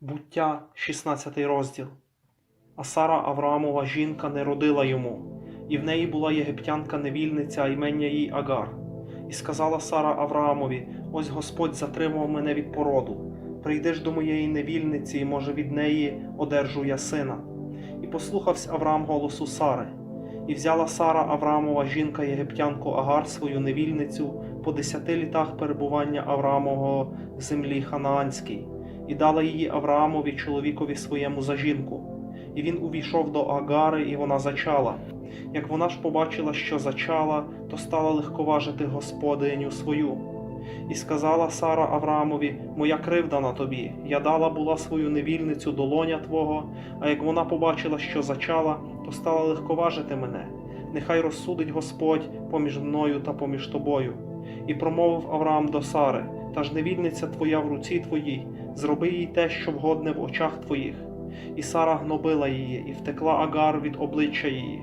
Буття, 16 розділ. А Сара Авраамова жінка не родила йому, і в неї була єгиптянка невільниця, імення їй Агар. І сказала Сара Авраамові: Ось Господь затримав мене від породу. Прийди ж до моєї невільниці, і може від неї одержу я сина. І послухався Авраам голосу Сари. І взяла Сара Авраамова жінка єгиптянку Агар свою невільницю по десяти літах перебування Авраамового в землі Ханаанській, і дала її Авраамові чоловікові своєму за жінку. І він увійшов до Агари, і вона зачала. Як вона ж побачила, що зачала, то стала легковажити господиню свою. І сказала Сара Авраамові: Моя кривда на тобі, я дала була свою невільницю до лоня твого, а як вона побачила, що зачала, то стала легковажити мене. Нехай розсудить Господь поміж мною та поміж тобою. І промовив Авраам до Сари: Та ж невільниця твоя в руці твоїй, зроби їй те, що вгодне в очах твоїх. І Сара гнобила її, і втекла Агар від обличчя її.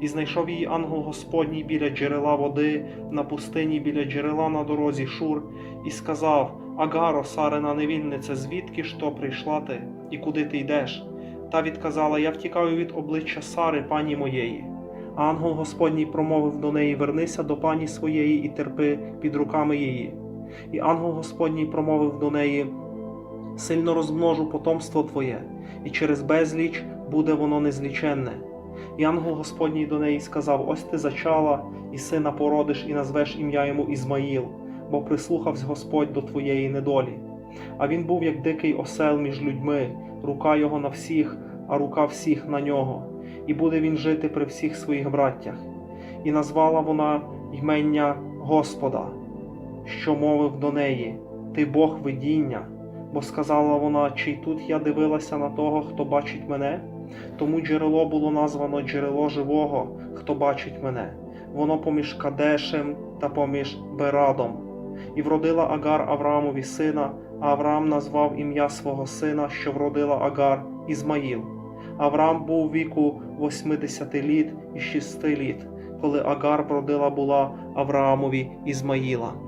І знайшов її ангел Господній біля джерела води на пустині біля джерела на дорозі Шур, і сказав: Агаро, Сарина невільнице, звідки ж то прийшла ти, і куди ти йдеш? Та відказала: Я втікаю від обличчя Сари, пані моєї. Ангел Господній промовив до неї: Вернися до пані своєї і терпи під руками її. І ангел Господній промовив до неї: Сильно розмножу потомство твоє, і через безліч буде воно незліченне. І ангел Господній до неї сказав: Ось ти зачала, і сина породиш, і назвеш ім'я йому Ізмаїл, бо прислухався Господь до твоєї недолі. А він був як дикий осел між людьми, рука його на всіх, а рука всіх на нього, і буде він жити при всіх своїх браттях. І назвала вона ймення Господа, що мовив до неї: Ти Бог видіння. Бо сказала вона, чи й тут я дивилася на того, хто бачить мене, тому джерело було названо джерело живого, хто бачить мене, воно поміж Кадешем та поміж Берадом. І вродила Агар Авраамові сина, а Авраам назвав ім'я свого сина, що вродила Агар Ізмаїл. Авраам був віку 80 літ і 6 літ, коли Агар бродила була Авраамові Ізмаїла.